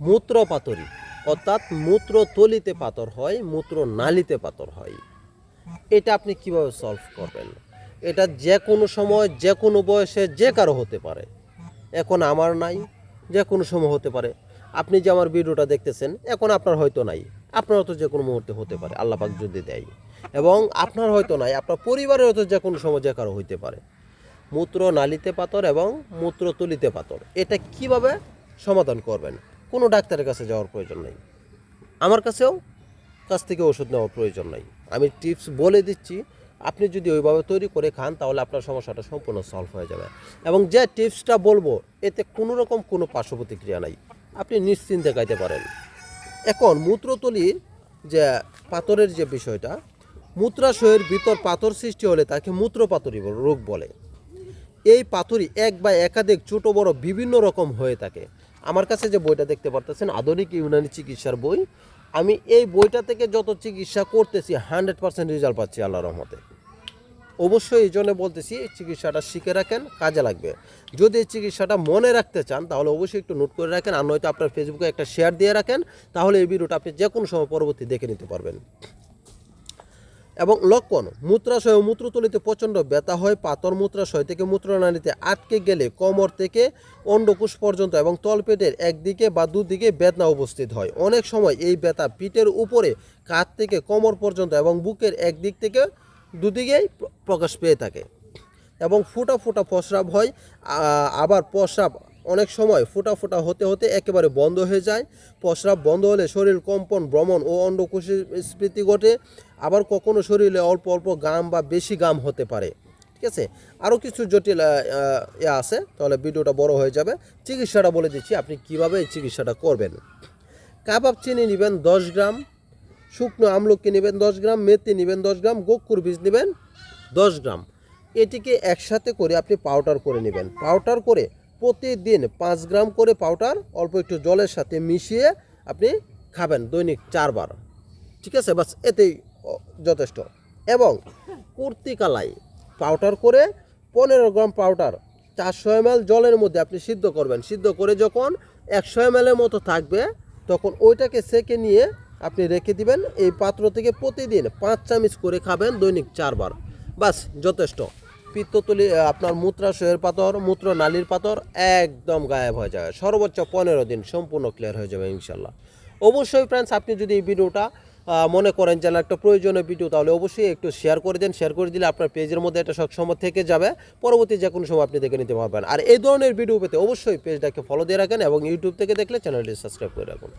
মূত্র পাতরি অর্থাৎ মূত্র তলিতে পাথর হয় মূত্র নালিতে পাথর হয়। এটা আপনি কীভাবে সলভ করবেন? এটা যে কোনো সময় যে কোনো বয়সে যে কারও হতে পারে। এখন আমার নাই যে কোনো সময় হতে পারে। আপনি যে আমার ভিডিওটা দেখতেছেন, এখন আপনার হয়তো নাই। আপনার হয়তো যে কোনো মুহূর্তে হতে পারে, আল্লাহ পাক যদি দেয়। এবং আপনার হয়তো নাই, আপনার পরিবারের হয়তো যে কোনো সময় যে কারও হইতে পারে। মূত্র নালিতে পাথর এবং মূত্র তুলিতে পাথর, এটা কীভাবে সমাধান করবেন? কোনো ডাক্তারের কাছে যাওয়ার প্রয়োজন নেই। আমার কাছেও কাছ থেকে ওষুধ নেওয়ার প্রয়োজন নাই। আমি টিপস বলে দিচ্ছি, আপনি যদি ওইভাবে তৈরি করে খান তাহলে আপনার সমস্যাটা সম্পূর্ণ সলভ হয়ে যাবে। এবং যে টিপসটা বলব, এতে কোনো রকম কোনো পার্শ্ব প্রতিক্রিয়া নাই। আপনি নিশ্চিন্তে খাইতে পারেন। এখন মূত্রতলির যে পাথরের যে বিষয়টা, মূত্রাশয়ের ভিতর পাথর সৃষ্টি হলে তাকে মূত্রপাথরী রোগ বলে। এই পাথরই এক বা একাধিক ছোট বড় বিভিন্ন রকম হয়ে থাকে। আমার কাছে যে বইটা দেখতে পারতেছেন, আধুনিক ইউনানি চিকিৎসার বই, আমি এই বইটা থেকে যত চিকিৎসা করতেছি, হান্ড্রেড পার্সেন্ট রেজাল্ট পাচ্ছি আল্লাহ রহমতে। অবশ্যই এই জন্য বলতেছি এই চিকিৎসাটা শিখে রাখেন, কাজে লাগবে। যদি এই চিকিৎসাটা মনে রাখতে চান, তাহলে অবশ্যই একটু নোট করে রাখেন, আর নয়তো আপনার ফেসবুকে একটা শেয়ার দিয়ে রাখেন, তাহলে এই ভিডিওটা আপনি যে কোনো সময় পরবর্তী দেখে নিতে পারবেন। এবং লক্ষণ, মূত্রাশয় ও মূত্রতলিতে প্রচণ্ড ব্যথা হয় পাতর মূত্রাশয় থেকে মূত্রনালীতে আটকে গেলে কোমর থেকে অন্ডকোষ পর্যন্ত এবং তলপেটের একদিকে বা দুদিকে বেদনা উপস্থিত হয়। অনেক সময় এই ব্যথা পিঠের উপরে, কাঁধ থেকে কোমর পর্যন্ত এবং বুকের একদিক থেকে দুদিকেই প্রকাশ পেয়ে থাকে এবং ফোঁটা ফোঁটা প্রস্রাব হয় আবার প্রস্রাব অনেক সময় ফোঁটা ফোঁটা হতে হতে একেবারে বন্ধ হয়ে যায়। প্রস্রাব বন্ধ হলে শরীর কম্পন, ভ্রমণ ও অন্ডকোষের স্মৃতি ঘটে। আবার কখনো শরীরে অল্প অল্প গাম বা বেশি গাম হতে পারে। ঠিক আছে? আরও কিছু জটিল ইয়ে আছে, তাহলে ভিডিওটা বড় হয়ে যাবে। চিকিৎসাটা বলে দিচ্ছি আপনি কীভাবে এই চিকিৎসাটা করবেন। কাবাব চিনি নেবেন দশ গ্রাম, শুকনো আমলকি নেবেন দশ গ্রাম, মেথি নেবেন দশ গ্রাম গোকুর বীজ নেবেন দশ গ্রাম। এটিকে একসাথে করে আপনি পাউডার করে নেবেন। পাউডার করে প্রতিদিন পাঁচ গ্রাম করে পাউডার অল্প একটু জলের সাথে মিশিয়ে আপনি খাবেন দৈনিক চারবার। ঠিক আছে? বাস এতেই যথেষ্ট। এবং কুর্তিকালাই পাউডার করে পনেরো গ্রাম পাউডার চারশো এম জলের মধ্যে আপনি সিদ্ধ করবেন। সিদ্ধ করে যখন একশো এম মতো থাকবে, তখন ওইটাকে সেকে নিয়ে আপনি রেখে দিবেন। এই পাত্র থেকে প্রতিদিন পাঁচ চামচ করে খাবেন দৈনিক চারবার। বাস যথেষ্ট। পিত্ততলি আপনার মূত্রাশয়ের পাথর, মূত্র, নালীর পাথর একদম গায়েব হয়ে যাবে। সর্বোচ্চ পনেরো দিন সম্পূর্ণ ক্লিয়ার হয়ে যাবে ইনশাল্লাহ। অবশ্যই ফ্রেন্ডস আপনি যদি এই ভিডিওটা মনে করেন যে একটা প্রয়োজনীয় ভিডিও তাহলে অবশ্যই একটু শেয়ার করে দেন। শেয়ার করে দিলে আপনার পেজের মধ্যে এটা সবসময় থেকে যাবে। পরবর্তী যে কোনো সময় আপনি দেখে নিতে পারবেন। আর এই ধরনের ভিডিও পেতে অবশ্যই পেজটাকে ফলো দিয়ে রাখেন এবং ইউটিউব থেকে দেখলে চ্যানেলটি সাবস্ক্রাইব করে রাখুন।